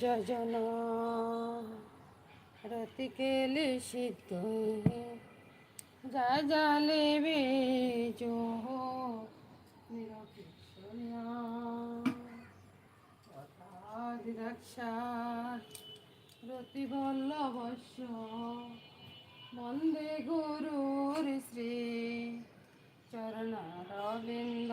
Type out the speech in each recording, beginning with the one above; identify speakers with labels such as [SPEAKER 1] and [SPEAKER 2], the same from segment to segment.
[SPEAKER 1] যোজনা রতিকেলি সিদ্ধ যা জালে বেজো রক্ষা রতি বল্লভস্য বন্দে গুরুর শ্রী চরণারবিন্দ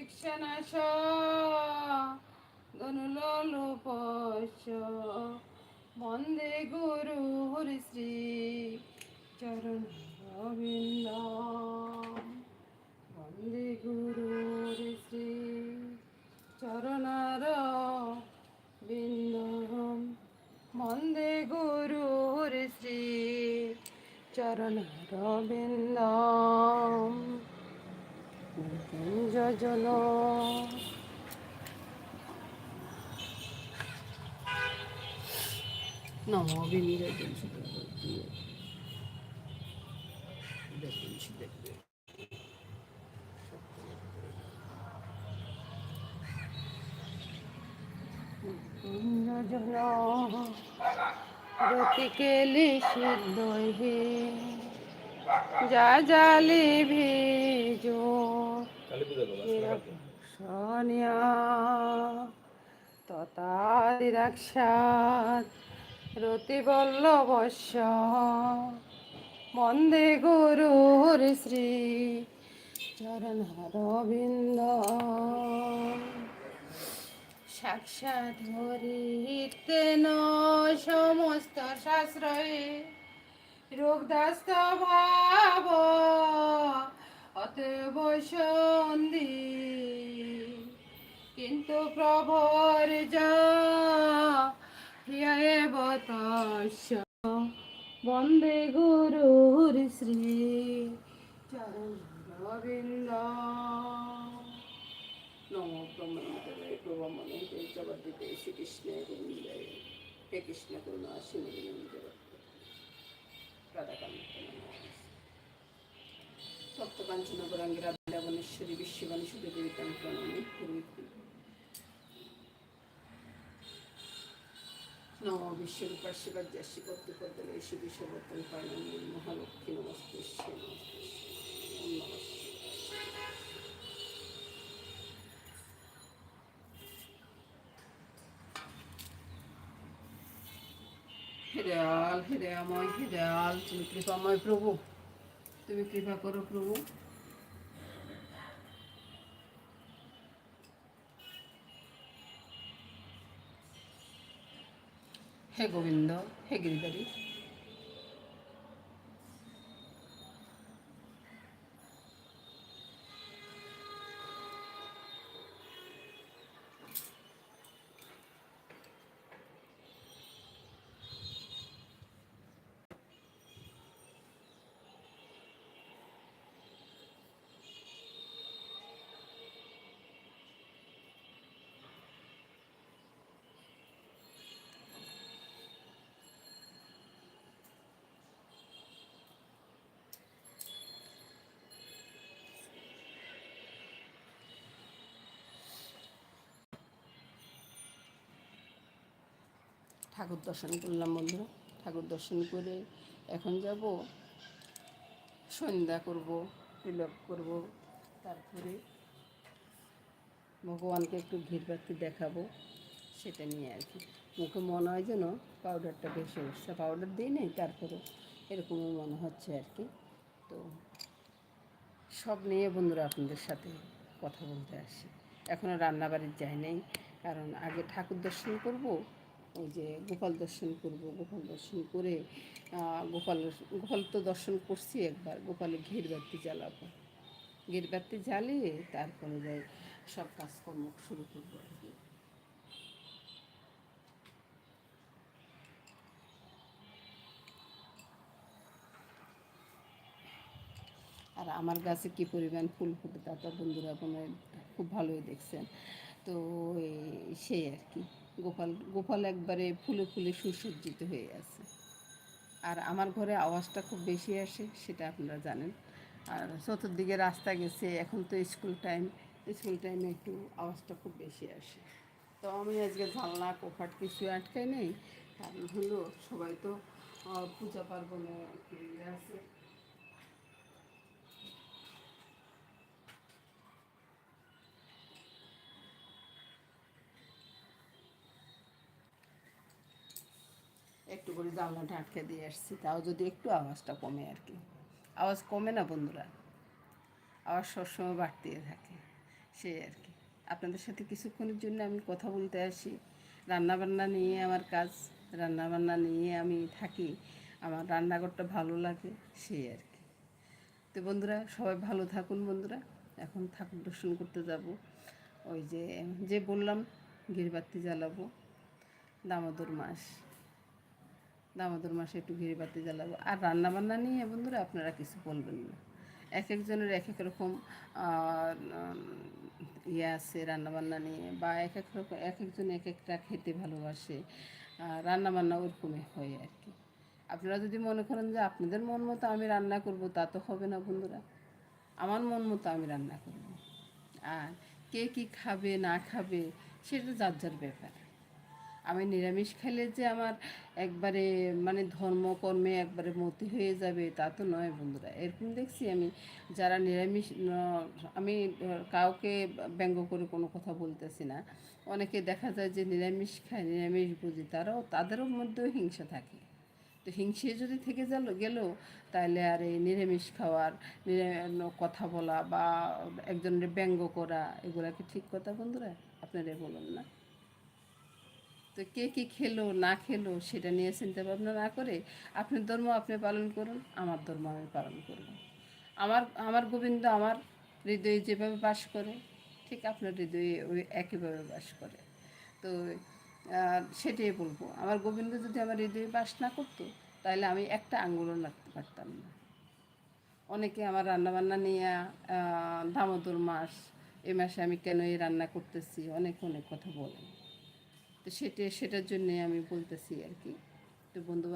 [SPEAKER 1] প্রতীক্ষণাশ গনুলোপস্য বন্দে গুরু হরি শ্রী চরণ গোবিন্দ। বন্দে গুরুর শ্রী চরণার বিন্দ বন্দে গুরুর শ্রী চরণার বিন্দ যোজন নম সিদ্ধ যা জালি ভিজো সোনিয়া ততাদি রাক্ষাৎ রতি বল্লভস্য বন্দে গুরুর শ্রী চরণারবিন্দ। সাক্ষাৎ হরিতেন সমস্ত শাস্ত্রয়ে রোগদাস্ত ভাব অতএব সন্ধি কিন্তু প্রভর তস্য বন্দে গুরুর শ্রী চরণ নম ব্রহ্মণে জগদ্দীপে শ্রীকৃষ্ণে গোবিন্দে, হে কৃষ্ণ রাধাকান্ত সপ্তকাঞ্চন গৌরাঙ্গীরা বৃন্দাবনেশ্বরী বিশ্ববাণী শুধু দেবিতাম প্রণমী পূর্বী নম বিশ্বরূপার শিবাজ্যাসী কর্তৃপদ্মলে এসে বিশ্ববর্তন পারণী মহালক্ষ্মী নমস্তে নমস্তে হেদয়াল হেদয়াময় হেদয়াল তুমি কৃপাময় প্রভু। তুমি কৃপা করো প্রভু। হে গোবিন্দ হে গিরিধারী ঠাকুর দর্শন করলাম বন্ধুরা। ঠাকুর দর্শন করে এখন যাব, সন্ধ্যা করব, তিলক করব, তারপরে ভগবানকে একটু ঘির বাতি দেখাবো, সেটা নিয়ে আর কি। মুখে মনে হয় যেন পাউডারটা বেশি উঠছে পাউডার দিই নেই তারপরে এরকমই মনে হচ্ছে আর কি। তো সব নিয়ে বন্ধুরা আপনাদের সাথে কথা বলতে আসি। এখনও রান্নাবাড়ির যাই নাই, কারণ আগে ঠাকুর দর্শন করব ওই যে গোপাল দর্শন করব, গোপাল দর্শন করে গোপাল গোপাল তো দর্শন করছি একবার, গোপালে ঘের বাতি জ্বালাবো। ঘের বাতি জ্বালিয়ে তারপরে যাই সব কাজকর্ম শুরু করব আর কি। আর আমার গাছে কি পরিমাণ ফুল ফুটে তা তো বন্ধুরা আপনারা খুব ভালোই দেখছেন। তো সেই আর কি। গোপাল গোপাল একবারে ফুলে ফুলে সুসজ্জিত হয়ে আছে। আর আমার ঘরে আওয়াজটা খুব বেশি আসে, সেটা আপনারা জানেন। আর চতুর্দিকে রাস্তা গেছে, এখন তো স্কুল টাইম। স্কুল টাইমে একটু আওয়াজটা খুব বেশি আসে। তো আমি আজকে জানলা কোফাট কিছু আটকাই নেই। কারণ হলো সবাই তো পূজা পার্বণে ইয়ে আছে। একটু করে জানলাটা আটকে দিয়ে আসছি, তাও যদি একটু আওয়াজটা কমে আর কি। আওয়াজ কমে না বন্ধুরা? আওয়াজ সবসময় বাড়তে থাকে, সেই আর কি। আপনাদের সাথে কিছুক্ষণের জন্য আমি কথা বলতে আসি। রান্নাবান্না নিয়ে আমার কাজ, রান্নাবান্না নিয়ে আমি থাকি। আমার রান্নাঘরটা ভালো লাগে, সেই আর কি। তো বন্ধুরা, সবাই ভালো থাকুন বন্ধুরা। এখন ঠাকুর দর্শন করতে যাব। ওই যে যে বললাম, গিরিবাতি জ্বালাবো, দামোদর মাস। দামোদর মাসে একটু ঘিরে বাতি জ্বালাবো। আর রান্নাবান্না নিয়ে বন্ধুরা আপনারা কিছু বলবেন না। এক একজনের এক এক রকম ইয়ে আছে রান্নাবান্না নিয়ে বা এক এক রকম, এক একজন এক একটা খেতে ভালোবাসে। রান্নাবান্না ওরকমই হয় আর কি। আপনারা যদি মনে করেন যে আপনাদের মন মতো আমি রান্না করব, তা তো হবে না বন্ধুরা। আমার মন মতো আমি রান্না করব। আর কে কি খাবে, না খাবে, সেটা যার যার ব্যাপার। আমি নিরামিষ খেলে যে আমার একবারে মানে ধর্মকর্মে একবারে মতি হয়ে যাবে, তা তো নয় বন্ধুরা। এরকম দেখছি আমি, যারা নিরামিষ আমি কাউকে ব্যঙ্গ করে কোনো কথা বলতেছি না। অনেকে দেখা যায় যে নিরামিষ খায়, নিরামিষ বুঝি, তারাও, তাদেরও মধ্যেও হিংসা থাকে। তো হিংসে যদি থেকে গেল গেল তাহলে আর এই নিরামিষ খাওয়ার কথা বলা বা একজনের ব্যঙ্গ করা এগুলা কি ঠিক কথা বন্ধুরা? আপনারা বলুন না। তো কে কী খেলো, না খেলো, সেটা নিয়ে চিন্তা ভাবনা না করে আপনার ধর্ম আপনি পালন করুন, আমার ধর্ম আমি পালন করব। আমার আমার গোবিন্দ আমার হৃদয়ে যেভাবে বাস করে, ঠিক আপনার হৃদয়ে ওই একইভাবে বাস করে। তো সেটাই বলব, আমার গোবিন্দ যদি আমার হৃদয়ে বাস না করতো, তাহলে আমি একটা আঙ্গুলও রাখতে পারতাম না। অনেকে আমার রান্নাবান্না নিয়ে দামোদর মাস, এ মাসে আমি কেন এই রান্না করতেছি, অনেক অনেক কথা বলেন তো সেটা, সেটার জন্যে আমি বলতেছি আর কি। তো বন্ধু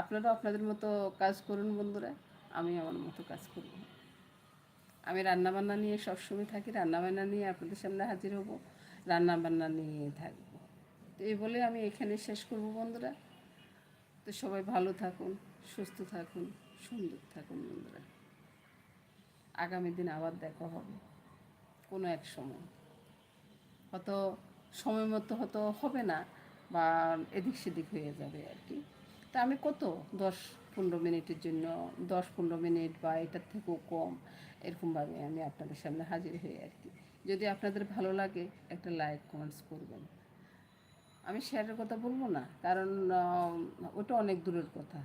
[SPEAKER 1] আপনারাও আপনাদের মতো কাজ করুন বন্ধুরা, আমি আমার মতো কাজ করব। আমি রান্নাবান্না নিয়ে সবসময় থাকি, রান্নাবান্না নিয়ে আপনাদের সামনে হাজির হব, রান্নাবান্না নিয়ে থাকব। তো এই বলে আমি এখানে শেষ করব বন্ধুরা। তো সবাই ভালো থাকুন, সুস্থ থাকুন, সুন্দর থাকুন বন্ধুরা। আগামী দিন আবার দেখা হবে, কোনো এক সময়। হয়তো সময় মতো হয়তো হবে না বা এদিক সেদিক হয়ে যাবে আর কি। তা আমি কত? দশ, পনেরো মিনিটের জন্য, দশ, পনেরো মিনিট বা এটার থেকেও কম, এরকমভাবে আমি আপনাদের সামনে হাজির হয়ে আর কি। যদি আপনাদের ভালো লাগে, একটা লাইক, কমেন্টস করবেন। আমি শেয়ারের কথা বলব না, কারণ ওটা অনেক দূরের কথা।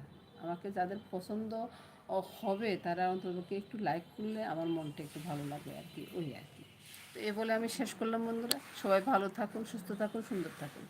[SPEAKER 1] আমাকে যাদের পছন্দ হবে, তারা অন্ততকে একটু লাইক করলে আমার মনটা একটু ভালো লাগে আর কি, ওই আর কি। তো এ বলে আমি শেষ করলাম বন্ধুরা। সবাই ভালো থাকুন সুস্থ থাকুন সুন্দর থাকুন।